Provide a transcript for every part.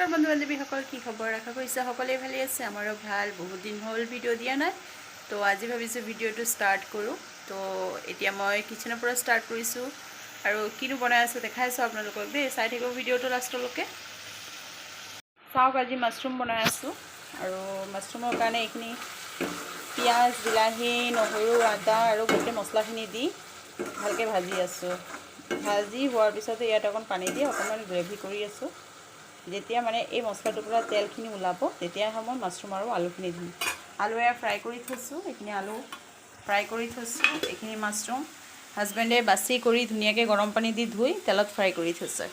নমস্কাৰ বন্ধু বান্ধৱীসকল কি খবৰ? আশা কৰিছে সকলোৱে ভালে আছে। আমাৰো ভালো। বহুত দিন হ'ল ভিডিঅ' দিয়া নাই। তো আজি ভাবিছোঁ ভিডিঅ'টো ষ্টাৰ্ট কৰোঁ। তো এতিয়া মই কিচেনৰ পৰা ষ্টাৰ্ট কৰিছোঁ। আৰু কিনো বনাই আছোঁ দেখাই আছোঁ আপোনালোকক দেই। চাই থাকিব ভিডিঅ'টো লাষ্টলৈকে। চাওক, আজি মাছৰুম বনাই আছোঁ। আৰু মাছৰুমৰ কাৰণে এইখিনি পিঁয়াজ, বিলাহী, নহৰু, আদা আৰু গোটেই মছলাখিনি দি ভালকৈ ভাজি আছোঁ। ভাজি হোৱাৰ পিছতে ইয়াত অকণ পানী দি অকণমান গ্ৰেভি কৰি আছোঁ। যেতিয়া মানে এই মছলাটোৰ পৰা তেলখিনি ওলাব তেতিয়াহে মই মাছৰুম আৰু আলুখিনি দিম। আলু এয়া ফ্ৰাই কৰি থৈছোঁ, এইখিনি আলু ফ্ৰাই কৰি থৈছোঁ, এইখিনি মাছৰুম। হাজবেণ্ডে বাছি কৰি ধুনীয়াকৈ গৰম পানী দি ধুই তেলত ফ্ৰাই কৰি থৈছে।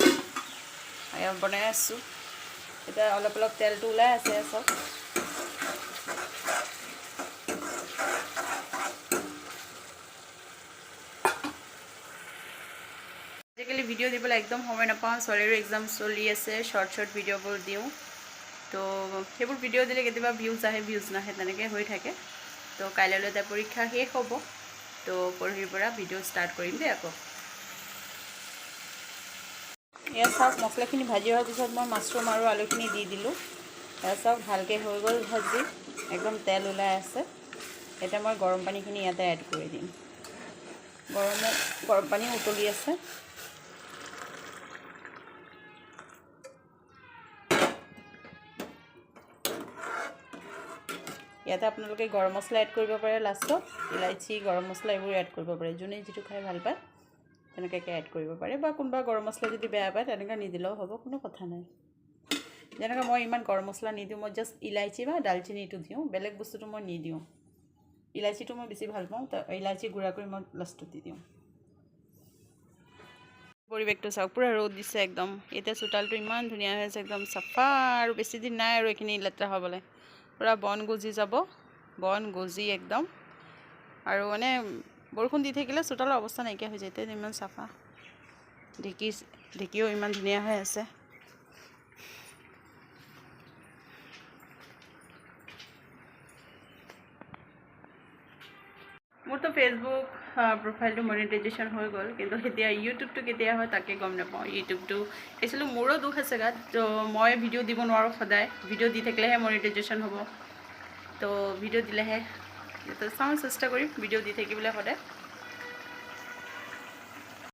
বনাই আছোঁ। এতিয়া অলপ অলপ তেলটো ওলাই আছে চব। আজিকালি ভিডিঅ' দিবলৈ একদম সময় নাপাওঁ ছোৱালীৰো এক্সাম চলি আছে। শ্বৰ্ট শ্বৰ্ট ভিডিঅ'বোৰ দিওঁ। তো সেইবোৰ ভিডিঅ' দিলে কেতিয়াবা ভিউজ আহে ভিউজ নাহে, তেনেকৈ হৈ থাকে। তো কাইলৈ তাই পৰীক্ষা শেষ হ'ব। তো পৰহিৰ পৰা ভিডিঅ' ষ্টাৰ্ট কৰিম দেই আকৌ। এয়া চাওক, মছলাখিনি ভাজি হোৱাৰ পিছত মই মাছৰুম আৰু আলুখিনি দি দিলোঁ। এয়া চাওক, ভালকৈ হৈ গ'ল ভাজি। একদম তেল ওলাই আছে। এতিয়া মই গৰম পানীখিনি ইয়াতে এড কৰি দিম। গৰমত গৰম পানী উতলি আছে। ইয়াতে আপোনালোকে গৰম মছলা এড কৰিব পাৰে, লাষ্টত ইলাইচি, গৰম মছলা এইবোৰ এড কৰিব পাৰে। যোনে যিটো খাই ভালো পায়, তেনেকুৱাকৈ এড কৰিব পাৰে। বা কোনোবা গৰম মছলা যদি বেয়া পায় তেনেকৈ নিদিলেও হ'ব, কোনো কথা নাই। যেনেকৈ মই ইমান গৰম মছলা নিদিওঁ, মই জাষ্ট ইলাইচি বা ডালচেনিটো দিওঁ, বেলেগ বস্তুটো মই নিদিওঁ। ইলাইচিটো মই বেছি ভালো পাওঁ, তো ইলাইচি গুড়া কৰি মই লাষ্টত দি দিওঁ। পৰিৱেশটো চাওক, পূৰা ৰ'দ দিছে একদম। এতিয়া চোতালটো ইমান ধুনীয়া হৈ আছে, একদম চাফা আৰু বেছি দিন নাই আৰু এইখিনি লেতেৰা হ'বলৈ। পূৰা বন গজি যাব। বন গজি একদম। আৰু মানে বৰষুণ দি থাকিলে চোতালৰ অৱস্থা নাইকিয়া হৈ যায় এতিয়া ইমান চাফা। ঢেঁকী ঢেঁকীও ইমান ধুনীয়া হৈ আছে। মোৰতো ফেচবুক প্ৰফাইলটো মনিটাইজেশ্যন হৈ গ'ল। কিন্তু এতিয়া ইউটিউবটো কেতিয়া হয় তাকে গম নাপাওঁ। ইউটিউবটো একচুৱেলি মোৰো দুখ আছে গাত। তো মই ভিডিঅ' দিব নোৱাৰোঁ সদায়। ভিডিঅ' দি থাকিলেহে মনিটাইজেশ্যন হ'ব। তো ভিডিঅ' দিলেহে, তো চাওঁ চেষ্টা কৰিম। ভিডিঅ' দি থাকিবলৈ সদায়।